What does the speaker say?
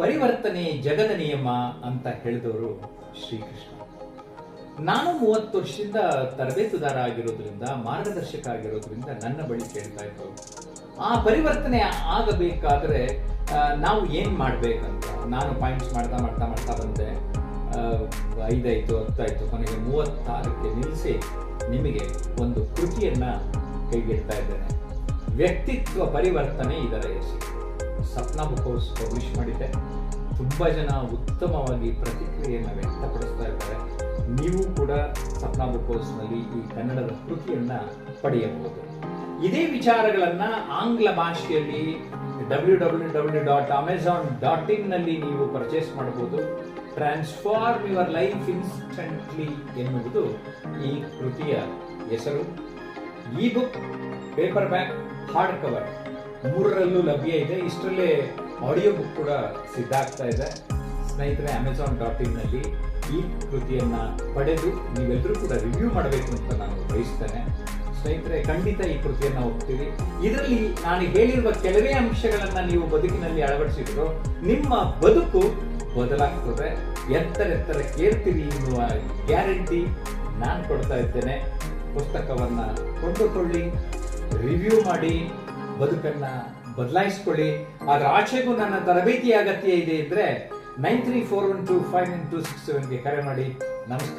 ಪರಿವರ್ತನೆ ಜಗದ ನಿಯಮ ಅಂತ ಹೇಳಿದವರು ಶ್ರೀಕೃಷ್ಣ. ನಾನು ಮೂವತ್ತು ವರ್ಷದಿಂದ ತರಬೇತುದಾರ ಆಗಿರೋದ್ರಿಂದ, ಮಾರ್ಗದರ್ಶಕ ಆಗಿರೋದ್ರಿಂದ ನನ್ನ ಬಳಿ ಕೇಳ್ತಾ ಇದ್ರು. ಆ ಪರಿವರ್ತನೆ ಆಗಬೇಕಾದ್ರೆ ನಾವು ಏನ್ ಮಾಡ್ಬೇಕಂತ. ನಾನು ಪಾಯಿಂಟ್ಸ್ ಮಾಡ್ತಾ ಮಾಡ್ತಾ ಮಾಡ್ತಾ ಬಂದೆ. ಐದಾಯ್ತು, ಹತ್ತಾಯ್ತು, ಕೊನೆಗೆ ಮೂವತ್ತಾರಕ್ಕೆ ನಿಲ್ಲಿಸಿ ನಿಮಗೆ ಒಂದು ಕೃತಿಯನ್ನ ಕೈಗೆಡ್ತಾ ಇದ್ದೇನೆ. ವ್ಯಕ್ತಿತ್ವ ಪರಿವರ್ತನೆ ಇದರ ಹೆಸರು. ಸಪ್ನಾ ಹೌಸ್ ಪಬ್ಲಿಷ್ ಮಾಡಿದ್ದೆ. ತುಂಬ ಜನ ಉತ್ತಮವಾಗಿ ಪ್ರತಿಕ್ರಿಯೆಯನ್ನು ವ್ಯಕ್ತಪಡಿಸ್ತಾ ಇದ್ದಾರೆ. ನೀವು ಕೂಡ ಸಪ್ನ ಬುಕ್ ಹೌಸ್ನಲ್ಲಿ ಈ ಕನ್ನಡದ ಕೃತಿಯನ್ನು ಪಡೆಯಬಹುದು. ಇದೇ ವಿಚಾರಗಳನ್ನು ಆಂಗ್ಲ ಭಾಷೆಯಲ್ಲಿ W W W dot Amazon dot ಇನ್ನಲ್ಲಿ ನೀವು ಪರ್ಚೇಸ್ ಮಾಡಬಹುದು. ಟ್ರಾನ್ಸ್ಫಾರ್ಮ್ ಯುವರ್ ಲೈಫ್ ಇನ್ಸ್ಟಂಟ್ಲಿ ಎನ್ನುವುದು ಈ ಕೃತಿಯ ಹೆಸರು. ಈ book paperback hardcover ಮೂರರಲ್ಲೂ ಲಭ್ಯ ಇದೆ. ಇಷ್ಟರಲ್ಲೇ ಆಡಿಯೋ ಬುಕ್ ಕೂಡ ಸಿದ್ಧ ಆಗ್ತಾ ಇದೆ. ಸ್ನೇಹಿತರೆ ಅಮೆಝಾನ್ ಡಾಟ್ ಇನ್ನಲ್ಲಿ ಈ ಕೃತಿಯನ್ನ ಪಡೆದು ನೀವೆಲ್ಲರೂ ಕೂಡ ರಿವ್ಯೂ ಮಾಡಬೇಕು ಅಂತ ನಾನು ಬಯಸ್ತೇನೆ. ಸ್ನೇಹಿತರೆ, ಖಂಡಿತ ಈ ಕೃತಿಯನ್ನ ಹೋಗ್ತೀವಿ ಇದರಲ್ಲಿ ನಾನು ಹೇಳಿರುವ ಕೆಲವೇ ಅಂಶಗಳನ್ನು ನೀವು ಬದುಕಿನಲ್ಲಿ ಅಳವಡಿಸಿದ್ರು, ನಿಮ್ಮ ಬದುಕು ಬದಲಾಗ್ತದೆ. ಎತ್ತರ ಎತ್ತರ ಎತ್ತರಕ್ಕೇರ್ತೀರಿ ಎನ್ನುವ ಗ್ಯಾರಂಟಿ ನಾನು ಕೊಡ್ತಾ ಇದ್ದೇನೆ. ಪುಸ್ತಕವನ್ನ ಕೊಂಡುಕೊಳ್ಳಿ ರಿವ್ಯೂ ಮಾಡಿ ಬದುಕನ್ನ ಬದಲಾಯಿಸ್ಕೊಳ್ಳಿ. ಆದ್ರೆ ಆಚೆಗೂ ನನ್ನ ತರಬೇತಿ ಅಗತ್ಯ ಇದೆ ಇದ್ರೆ nine three four one two five nine two six ಸೆವೆನ್ಗೆ ಕರೆ ಮಾಡಿ. ನಮಸ್ಕಾರ.